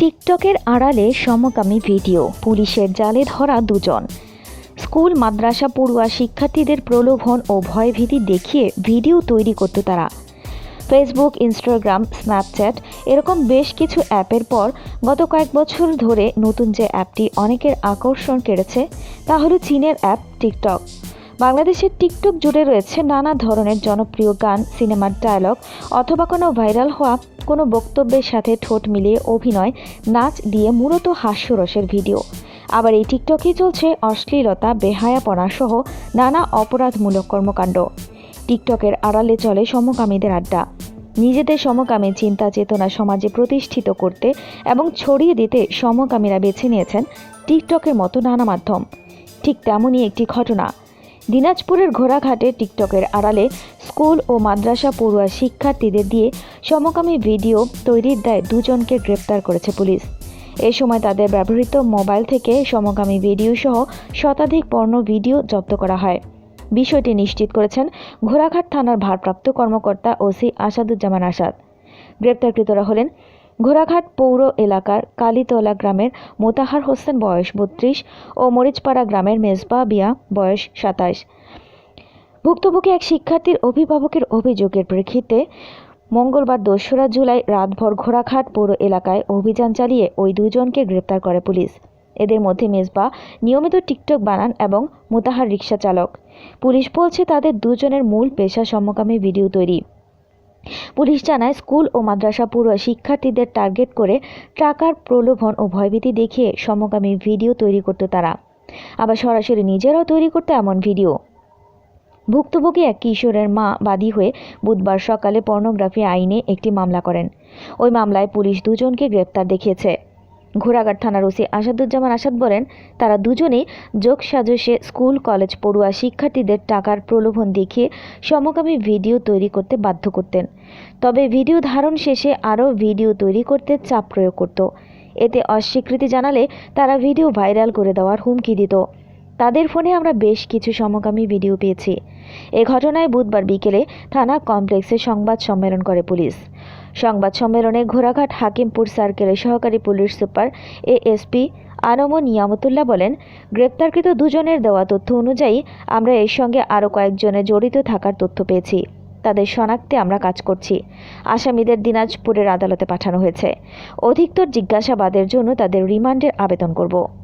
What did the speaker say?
টিকটকের আড়ালে সমকামী ভিডিও, পুলিশের জালে ধরা দুজন। স্কুল, মাদ্রাসা, পড়ুয়া শিক্ষার্থীদের প্রলোভন ও ভয়ভীতি দেখিয়ে ভিডিও তৈরি করত তারা। ফেসবুক, ইনস্টাগ্রাম, স্ন্যাপচ্যাট এরকম বেশ কিছু অ্যাপের পর গত কয়েক বছর ধরে নতুন যে অ্যাপটি অনেকের আকর্ষণ কেড়েছে, তা হলো চীনের অ্যাপ টিকটক। বাংলাদেশের টিকটক জুড়ে রয়েছে নানা ধরনের জনপ্রিয় গান, সিনেমার ডায়লগ অথবা কোনো ভাইরাল হওয়া কোনো বক্তব্যের সাথে ঠোঁট মিলিয়ে অভিনয়, নাচ দিয়ে মূলত হাস্যরসের ভিডিও। আবার এই টিকটকেই চলছে অশ্লীলতা, বেহায়াপনা সহ নানা অপরাধমূলক কর্মকাণ্ড। টিকটকের আড়ালে চলে সমকামীদের আড্ডা। নিজেদের সমকামী চিন্তা চেতনা সমাজে প্রতিষ্ঠিত করতে এবং ছড়িয়ে দিতে সমকামীরা বেছে নিয়েছেন টিকটকের মতো নানা মাধ্যম। ঠিক তেমনই একটি ঘটনা। দিনাজপুরের ঘোড়াঘাটে টিকটকের আড়ালে স্কুল ও মাদ্রাসা পড়ুয়া শিক্ষার্থীদের দিয়ে সমকামী ভিডিও তৈরির দায় দুজনকে গ্রেপ্তার করেছে পুলিশ। এ সময় তাদের ব্যবহৃত মোবাইল থেকে সমকামী ভিডিও সহ শতাধিক পর্ণ ভিডিও জব্দ করা হয়। বিষয়টি নিশ্চিত করেছেন ঘোড়াঘাট থানার ভারপ্রাপ্ত কর্মকর্তা ওসি আসাদুজ্জামান আসাদ। গ্রেপ্তারকৃতরা হলেন ঘোড়াঘাট পৌর এলাকার কালীতলা গ্রামের মোতাহার হোসেন বয়স বত্রিশ ও মরিচপাড়া গ্রামের মেজবা বিয়া বয়স সাতাশ। ভুক্তভোগী এক শিক্ষার্থীর অভিভাবকের অভিযোগের প্রেক্ষিতে মঙ্গলবার দোসরা জুলাই রাতভর ঘোড়াঘাট পৌর এলাকায় অভিযান চালিয়ে ওই দুজনকে গ্রেপ্তার করে পুলিশ। এদের মধ্যে মেজবা নিয়মিত টিকটক বানান এবং মোতাহার রিক্সা চালক। পুলিশ বলছে, তাদের দুজনের মূল পেশা সমকামী ভিডিও তৈরি। পুলিশ জানায়, স্কুল ও মাদ্রাসা পড়ুয়া শিক্ষার্থীদের টার্গেট করে টাকার প্রলোভন ও ভয়ভীতি দেখিয়ে সমকামী ভিডিও তৈরি করত তারা। আবার সরাসরি নিজেরাও তৈরি করতে এমন ভিডিও। ভুক্তভোগী এক কিশোরের মা বাদী হয়ে বুধবার সকালে পর্নোগ্রাফি আইনে একটি মামলা করেন। ওই মামলায় পুলিশ দুজনকে গ্রেপ্তার দেখিয়েছে। ঘোড়াঘাট থানার ওসি আসাদুজ্জামান আসাদ বলেন, তারা দুজনেই যোগ সাজসে স্কুল, কলেজ, পড়ুয়া শিক্ষার্থীদের টাকার প্রলোভন দেখিয়ে সমকামী ভিডিও তৈরি করতে বাধ্য করতেন। তবে ভিডিও ধারণ শেষে আরও ভিডিও তৈরি করতে চাপ প্রয়োগ করত। এতে অস্বীকৃতি জানালে তারা ভিডিও ভাইরাল করে দেওয়ার হুমকি দিত। তাদের ফোনে আমরা বেশ কিছু সমকামী ভিডিও পেয়েছি। এ ঘটনায় বুধবার বিকেলে থানা কমপ্লেক্সে সংবাদ সম্মেলন করে পুলিশ। সংবাদ সম্মেলনে ঘোড়াঘাট হাকিমপুর সার্কেলের সহকারী police super ASP Anam Niamatullah বলেন, গ্রেপ্তারকৃত দুজনের দেওয়া তথ্য অনুযায়ী আমরা এর সঙ্গে আরও কয়েকজনে জড়িত থাকার তথ্য পেয়েছি। তাদের শনাক্তে আমরা কাজ করছি। আসামিদের দিনাজপুরের আদালতে পাঠানো হয়েছে। অধিকতর জিজ্ঞাসাবাদের জন্য তাদের রিমান্ডের আবেদন করব।